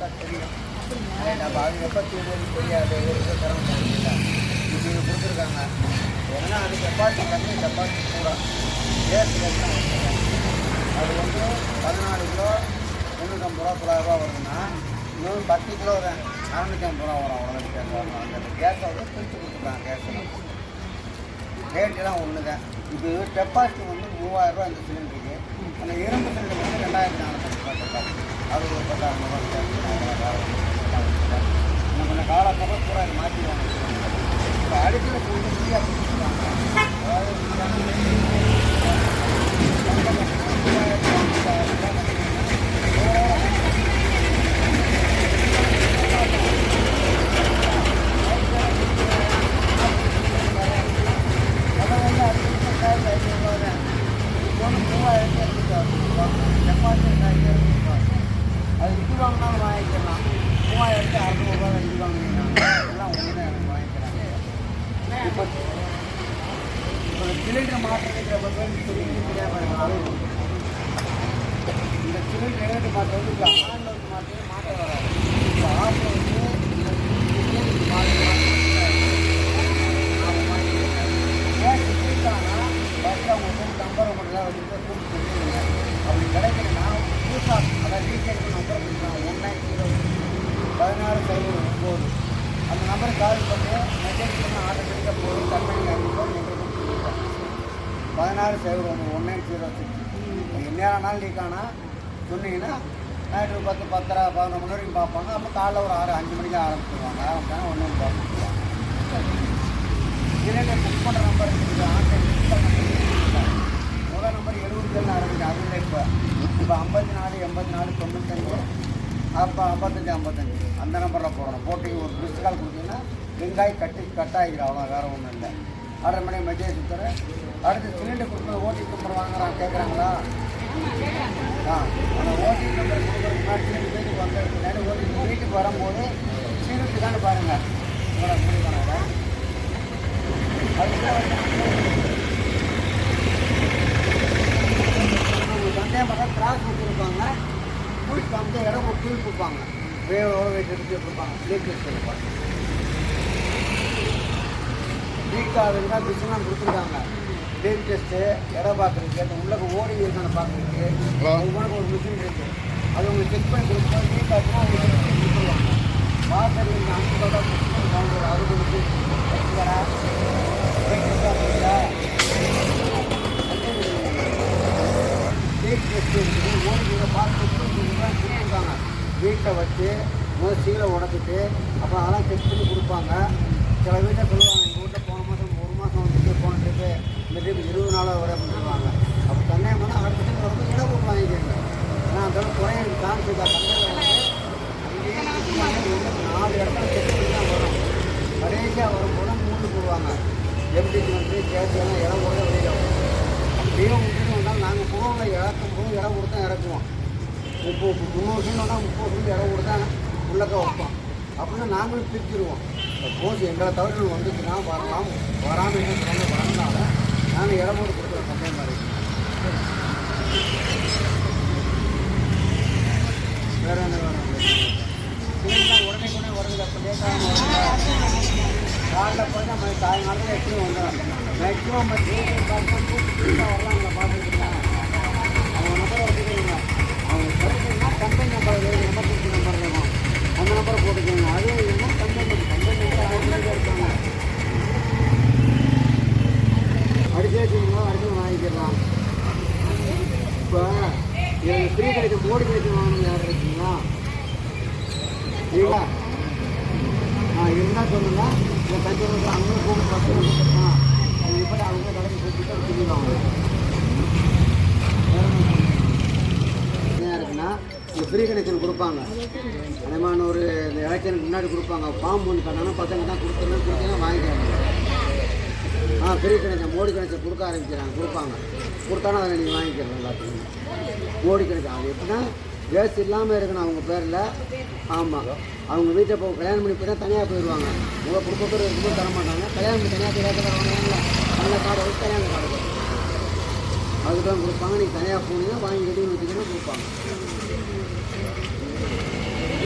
பார்த்தா தெரியும் நம்ம அது எப்போ தீர்வு தெரியாது ஒரு இப்படி இது கொடுத்துருக்காங்க ஏன்னா அது டெபாசிட் கம்மி டெபாசிட் கூட கேஸ் அது வந்து பதினாலு கிலோ முந்நூற்றம்பது ரூபா தொள்ளாயிரம் ரூபா வருதுன்னா இன்னொரு பத்து கிலோ தான் அறநூற்றி ஐம்பது ரூபா வரும் அவ்வளோ கேஸ் அந்த கேஸை வந்து பிரித்து கொடுத்துருக்காங்க கேஸ் ரேட்டெல்லாம் ஒன்று தான் இது டெபாசிட் வந்து மூவாயிரம் ரூபா இந்த சிலிண்டருக்கு அந்த இரும்பு சிலிண்டர் வந்து ரெண்டாயிரத்தி நானூற்றி டெபாசிட் அது ஒரு பத்தாயிரம் ரூபா நம்ம கொஞ்சம் காலப்போக பூரா இது மாற்றிடுவாங்க இப்போ அடிக்கடி சிலிண்டர் ஃப்ரீயாக கொடுத்துருக்காங்க அதாவது அதை வந்து அடிக்கடி காசு ஐநூறுரூவா தான் இப்போ வந்து மூவாயிரத்தி எட்நூறுவா டெபாசிட் ஆகியாயிரம் ரூபாய் அது விட்டு வாங்கினாலும் வாங்கிக்கலாம் மூவாயிரத்தி அறநூறுவா தான் இது வாங்கிக்கிறாங்க சிலிண்டர் மாற்றுறதுக்கு ரொம்ப இந்த சிலிண்டர் ரேட்டு மாற்றது இப்போ மாற்றது மாற்ற வராது இப்போ நம்பரை மட்டும் தான் வச்சுட்டு அப்படி புதுசாக அதை ரீசேட் பண்ண கொடுக்குறாங்க ஒன் நைன் ஜீரோ பதினாறு சைபர் ஒம்பது அந்த நம்பருக்கு கால் பண்ணி மெசேஜ் பண்ணி ஆட்டோமேட்டிக்காக போய் கம்பெனி அனுப்பி எங்களுக்கு பதினாறு ஒன்று ஒன் நைன் ஜீரோ சிக்ஸ். எந்நேரம் நாள் லீக் ஆனால் சொன்னீங்கன்னா நைட்டு பத்து பத்தரை பதினொரு மணி வரைக்கும் பார்ப்பாங்க. அப்போ காலைல ஒரு ஆறு அஞ்சு மணிக்கு ஆரம்பிச்சிருவாங்க. ஆரம்பிச்சாங்க ஒன்று பார்த்துருவாங்க சிலிண்டர் புக் பண்ணுற நம்பர் ஆன்லைன் புக் பண்ண முதல் நம்பர் எழுபத்தேழு ஆரம்பிக்கும் அது இல்லை இப்போ. இப்போ ஐம்பத்தி நாலு எண்பத்தி நாலு தொண்ணூத்தஞ்சு அப்போ ஐம்பத்தஞ்சு ஐம்பத்தஞ்சு. அந்த நம்பரில் போடணும். போட்டு ஒரு மிஸ்டு கால் கொடுத்தீங்கன்னா வெங்காயம் கட்டி கட் அவ்வளோ வேறு ஒன்றும் இல்லை. ஆர்டர் பண்ணி மதியம் கொடுத்துறேன் அடுத்து சிலிண்டர் கொடுக்குறது ஓடிபி நம்பர் வாங்குறான். கேட்குறாங்களா ஆ. அந்த ஓடிபி நம்பர் கொடுக்குறதுக்கு முன்னாடி சிலிண்டர் வீட்டுக்கு வந்ததுக்கு முன்னாடி ஓடிபி வீட்டுக்கு வரும்போது சிலிண்டர் தானே பாருங்கள் உங்களை முடிவு சண்டே மாதிரி கிராஸ் கொடுத்துருப்பாங்க. குயிக் வந்து இடம் ஒரு கொடுப்பாங்க. வேவோட வெயிட் எடுத்து கொடுப்பாங்க ஸ்லீப் கொடுப்பாங்க லீக் ஆகுதுன்னா பிஸ்லாம் கொடுத்துருக்காங்க ஸ்லீப் டெஸ்ட்டு இடம் பார்க்குறதுக்கு அந்த உள்ளே ஓடி இருக்கான பார்க்குறதுக்கு உங்களுக்கு ஒரு மிஷின் இருக்குது அது உங்களுக்கு செக் பண்ணி கொடுத்தா லீக் ஆகுதுன்னா உங்களுக்கு கொடுத்துருவாங்க வாசல் நீங்கள் அஞ்சு ரூபா வீட்டை வச்சு முதல் சீலை உடச்சிட்டு அப்புறம் அதெல்லாம் செக் பண்ணி கொடுப்பாங்க. சில வீட்டை சொல்லுவாங்க எங்கள் வீட்டில் போன மாதம் ஒரு மாதம் வந்துட்டு போன ட்ரிப்பு இந்த ட்ரிப் இருபது நாளாக வர அப்படின்னு அப்போ தண்ணே பண்ணால் அடுத்த ட்ரிப் வரும்போது இடம் கொடுத்து வாங்கிக்கோங்க. ஆனால் அந்த அளவுக்கு குறைய சான்ஸ் இருக்கா. தண்ணியில் வந்து அங்கேயே நாலு இடத்துல செக் பண்ணி தான் வரும். கடைசியாக வரும்போது மூணு போடுவாங்க. எம்டிக்கு வந்து கேட்கலாம் இடம் கூட வெளியில் வரும். அப்படியே விட்டுட்டு வந்தாலும் நாங்கள் போகல இறக்கும் போது இடம் கொடுத்தா இறக்குவோம். முப்பது முந்நூறு சொன்னா முப்பது சொல்லி இடம் கொடுத்தா உள்ளக்க வைப்போம். அப்படின்னா நாங்களும் பிரிச்சிருவோம். சப்போஸ் எங்களை தவறுகள் வந்துச்சுன்னா வரலாம் வராமல் என்ன சொன்ன வரனால நாங்கள் இடம் போட்டு கொடுக்குறோம் சண்டே மாதிரி. வேறு என்ன வேணும்? சிலிண்டர் உடனே கூட வருது அப்போ லேட்டாக காலைல போய் நம்ம சாயங்காலத்தில் எப்படியும் வந்துடும் மேக்ஸிமம் வரலாங்களா வரலாம் அவங்க நம்பரை வச்சுக்கிறீங்க அவங்க படிச்சீங்கன்னா கம்பெனி நம்பர் எமர்ஜென்சி நம்பர் இருக்கும் அந்த நம்பரை போட்டுக்கோங்க அது இல்லைன்னா கம்பெனி கம்பெனி நம்பர் அவங்க இருக்காங்க அடிச்சு வச்சுக்கோங்க அடிச்சு வாங்கிக்கலாம் இப்போ எனக்கு ஃப்ரீ கிடைக்கும் மோடி கிடைக்கும் வாங்கணும் யார் இருக்கீங்களா இல்லைங்களா ஆ இருந்தால் சொல்லுங்க இந்த தஞ்சாவூர் அங்கே போக பத்து கொடுத்துருக்கான் அவங்க இப்போ அவங்க கடைக்கு போட்டு சொல்லிடுவாங்க இருக்குன்னா இந்த ஃப்ரீ கனெக்ஷன் கொடுப்பாங்க. அதே ஒரு இந்த எலெக்ஷனுக்கு முன்னாடி கொடுப்பாங்க. ஃபார்ம் ஒன்று பண்ணாங்கன்னா பசங்க தான் கொடுத்துருந்தா கொடுத்தீங்கன்னா வாங்கிக்கிறாங்க ஆ ஃப்ரீ கனெக்ஷன் மோடி கனெக்ஷன் கொடுக்க ஆரம்பிக்கிறாங்க கொடுப்பாங்க. கொடுத்தாலும் அதை நீங்கள் வாங்கிக்கிறோம் எல்லாத்துக்கும். மோடி கனெக்ஷன் அது எப்படின்னா கேஸ் இல்லாமல் இருக்கணும் அவங்க பேரில். ஆமாம் அவங்க வீட்டை இப்போ கல்யாணம் பண்ணி போய் தனியாக போயிடுவாங்க. உங்கள் குடும்பத்தோடு இருக்கும்போது தர மாட்டாங்க கல்யாணம் பண்ணி தனியாக போய் வாங்குவாங்களா அந்த கார்டு வச்சு கல்யாண கார்டு அதுக்கு தான் கொடுப்பாங்க. நீங்கள் தனியாக போனீங்கன்னா வாங்கி கட்டி வச்சுக்கணும் கொடுப்பாங்க.